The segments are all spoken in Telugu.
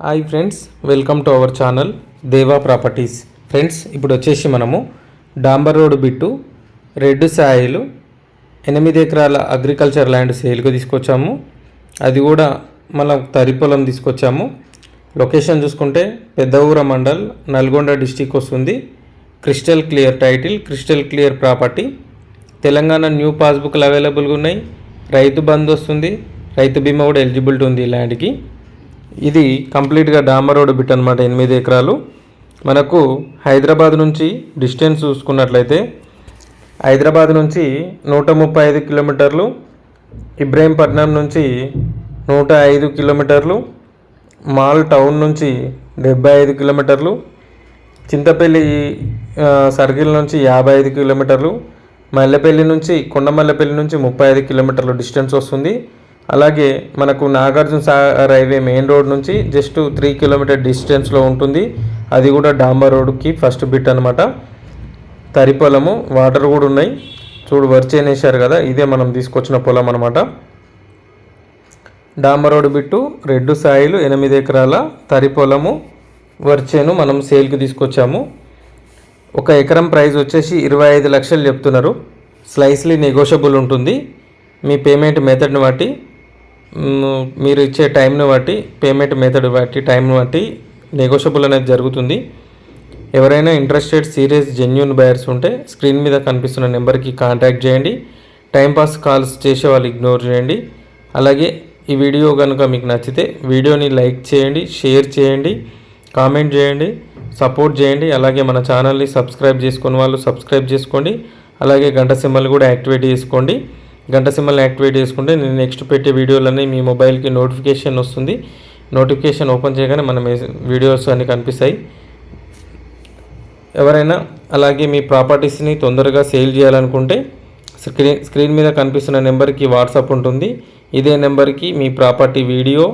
Hi friends welcome to our channel Deva properties. Friends ఇప్పుడు వచ్చేసి మనము డాంబర్ రోడ్ బిట్టు రెడ్ సాయిలు ఎనిమిది ఎకరాల అగ్రికల్చర్ ల్యాండ్ సేల్కి తీసుకొచ్చాము. అది కూడా మనం తరి పొలం తీసుకొచ్చాము. లొకేషన్ చూసుకుంటే పెద్ద ఊర మండల్ నల్గొండ డిస్టిక్ వస్తుంది. Crystal clear title crystal clear property. Telangana new పాస్బుక్లు అవైలబుల్గా ఉన్నాయి. రైతు బంద్ వస్తుంది. రైతు బీమా కూడా ఎలిజిబిలిటీ ఉంది ఈ ల్యాండ్కి. ఇది కంప్లీట్గా డాంబర్ రోడ్ బిట్ అనమాట ఎనిమిది ఎకరాలు. మనకు హైదరాబాద్ నుంచి డిస్టెన్స్ చూసుకున్నట్లయితే హైదరాబాద్ నుంచి నూట ముప్పై ఐదు కిలోమీటర్లు ఇబ్రాహీంపట్నం నుంచి నూట ఐదు కిలోమీటర్లు మాల్ టౌన్ నుంచి డెబ్బై ఐదు కిలోమీటర్లు చింతపల్లి సర్కిల్ నుంచి యాభై ఐదు కిలోమీటర్లు మల్లెపల్లి నుంచి కొండమల్లెపల్లి నుంచి ముప్పై ఐదు కిలోమీటర్లు డిస్టెన్స్ వస్తుంది. అలాగే మనకు Nagarjuna Sagar highway main road నుంచి జస్ట్ త్రీ కిలోమీటర్ డిస్టెన్స్లో ఉంటుంది. అది కూడా డాంబర్ రోడ్కి ఫస్ట్ బిట్ అనమాట తరి పొలము వాటర్ కూడా ఉన్నాయి. చూడు వర్చేనేసారు కదా ఇదే మనం తీసుకొచ్చిన పొలం అనమాట డాంబర్ రోడ్ బిట్టు రెడ్డు సాయిలు ఎనిమిది ఎకరాల తరి పొలము వర్చేను మనం సేల్కి తీసుకొచ్చాము. ఒక ఎకరం ప్రైస్ వచ్చేసి ఇరవై ఐదు లక్షలు చెప్తున్నారు. స్లైస్లీ నెగోషియబుల్ ఉంటుంది. మీ పేమెంట్ మెథడ్ని బట్టి మీరు ఇచ్చే టైంను బట్టి పేమెంట్ మెథడ్ బట్టి టైంను బట్టి నెగోషియబుల్ అనేది జరుగుతుంది. ఎవరైనా ఇంట్రెస్టెడ్ సీరియస్ జెన్యున్ బయర్స్ ఉంటే స్క్రీన్ మీద కనిపిస్తున్న నెంబర్కి కాంటాక్ట్ చేయండి. టైంపాస్ కాల్స్ చేసే వాళ్ళు ఇగ్నోర్ చేయండి. అలాగే ఈ వీడియో కనుక మీకు నచ్చితే వీడియోని లైక్ చేయండి షేర్ చేయండి కామెంట్ చేయండి సపోర్ట్ చేయండి. అలాగే మన ఛానల్ని సబ్స్క్రైబ్ చేసుకుని వాళ్ళు సబ్స్క్రైబ్ చేసుకోండి. అలాగే గంట సింబల్ కూడా యాక్టివేట్ చేసుకోండి. గంట సింబల్ని యాక్టివేట్ చేసుకుంటే నేను నెక్స్ట్ పెట్టే వీడియోలన్నీ మీ మొబైల్కి నోటిఫికేషన్ వస్తుంది. నోటిఫికేషన్ ఓపెన్ చేయగానే మన వీడియోస్ అన్నీ కనిపిస్తాయి. ఎవరైనా అలాగే మీ ప్రాపర్టీస్ని తొందరగా సేల్ చేయాలనుకుంటే స్క్రీన్ స్క్రీన్ మీద కనిపిస్తున్న నెంబర్కి వాట్సాప్ ఉంటుంది. ఇదే నెంబర్కి మీ ప్రాపర్టీ వీడియో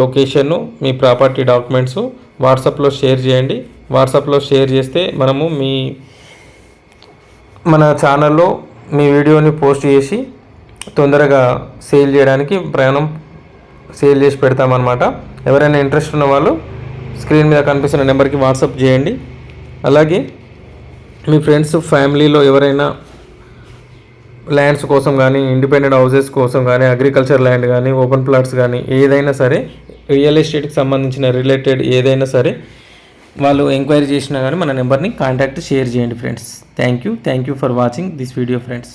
లొకేషను మీ ప్రాపర్టీ డాక్యుమెంట్స్ వాట్సాప్లో షేర్ చేయండి. వాట్సాప్లో షేర్ చేస్తే మనము మీ మన ఛానల్లో మీ వీడియోని పోస్ట్ చేసి తొందరగా సేల్ చేయడానికి ప్రయాణం సేల్ చేసి పెడతామన్నమాట. ఎవరైనా ఇంట్రెస్ట్ ఉన్న వాళ్ళు స్క్రీన్ మీద కనిపిస్తున్న నెంబర్కి వాట్సాప్ చేయండి. అలాగే మీ ఫ్రెండ్స్ ఫ్యామిలీలో ఎవరైనా ల్యాండ్స్ కోసం కానీ ఇండిపెండెంట్ హౌసెస్ కోసం కానీ అగ్రికల్చర్ ల్యాండ్ కానీ ఓపెన్ ప్లాట్స్ కానీ ఏదైనా సరే రియల్ ఎస్టేట్కి సంబంధించిన రిలేటెడ్ ఏదైనా సరే వాళ్ళు ఎంక్వైరీ చేసినా కానీ మన నెంబర్ని కాంటాక్ట్ షేర్ చేయండి friends thank you thank you for watching this video friends